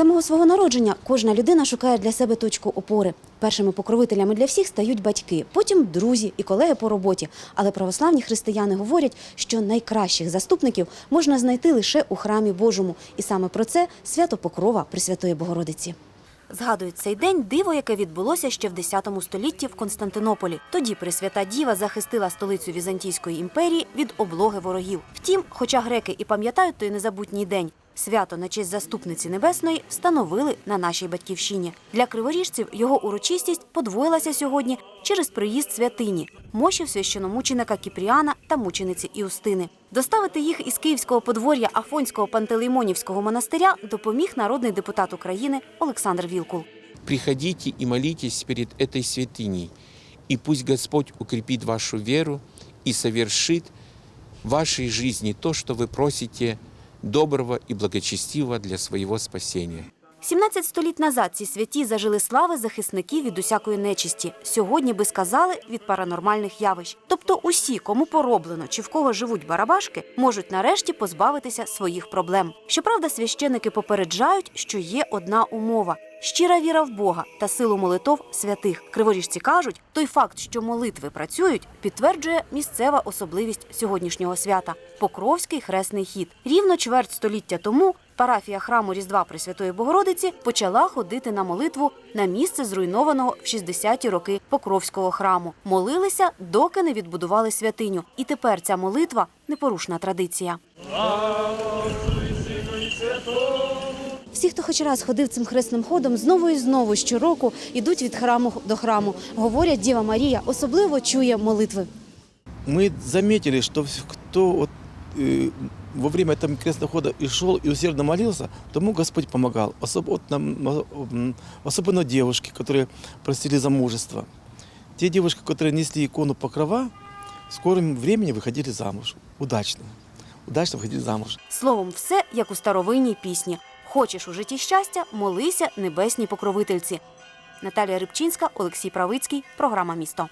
самого свого народження кожна людина шукає для себе точку опори. Першими покровителями для всіх стають батьки, потім друзі і колеги по роботі. Але православні християни говорять, що найкращих заступників можна знайти лише у храмі Божому. І саме про це свято Покрова Пресвятої Богородиці. Згадують цей день диво, яке відбулося ще в X столітті в Константинополі. Тоді Пресвята Діва захистила столицю Візантійської імперії від облоги ворогів. Втім, хоча греки і пам'ятають той незабутній день, свято на честь заступниці небесної встановили на нашій батьківщині. Для криворіжців його урочистість подвоїлася сьогодні через приїзд святині, мощів священомученика Кіпріана та мучениці Іустини. Доставити їх із київського подвор'я Афонського пантелеймонівського монастиря допоміг народний депутат України Олександр Вілкул. приходите и молитесь перед этой святыней, и пусть Господь укрепит вашу веру и совершит в вашей жизни то, что вы просите доброго и благочестивого для своего спасения. 17 століть назад ці святі зажили слави захисників від усякої нечисті. Сьогодні би сказали від паранормальних явищ. Тобто усі, кому пороблено чи в кого живуть барабашки, можуть нарешті позбавитися своїх проблем. Щоправда, священики попереджають, що є одна умова. Щира віра в Бога та силу молитов святих. Криворіжці кажуть, той факт, що молитви працюють, підтверджує місцева особливість сьогоднішнього свята Покровський хресний хід. Рівно чверть століття тому парафія храму Різдва Пресвятої Богородиці почала ходити на молитву на місце зруйнованого в 60-ті роки Покровського храму. Молилися, доки не відбудували святиню. І тепер ця молитва непорушна традиція. Всі, хто хоч раз ходив цим хресним ходом, знову і знову щороку йдуть від храму до храму. Говорять, Діва Марія особливо чує молитви. мы заметили, что вс- кто вот, э, во время этого крестного хода и шел и усердно молился, тому Господь помогал. Особо, вот нам, м, особенно девушки, которые просили замужество. Те девушки, которые несли икону покрова, в скором времени выходили замуж. Удачно. Удачно выходили замуж. Словом, все як у старовинній пісні. Хочеш у житті щастя, молися небесній покровительці. Наталія Рибчинська, Олексій Правицький, програма Місто.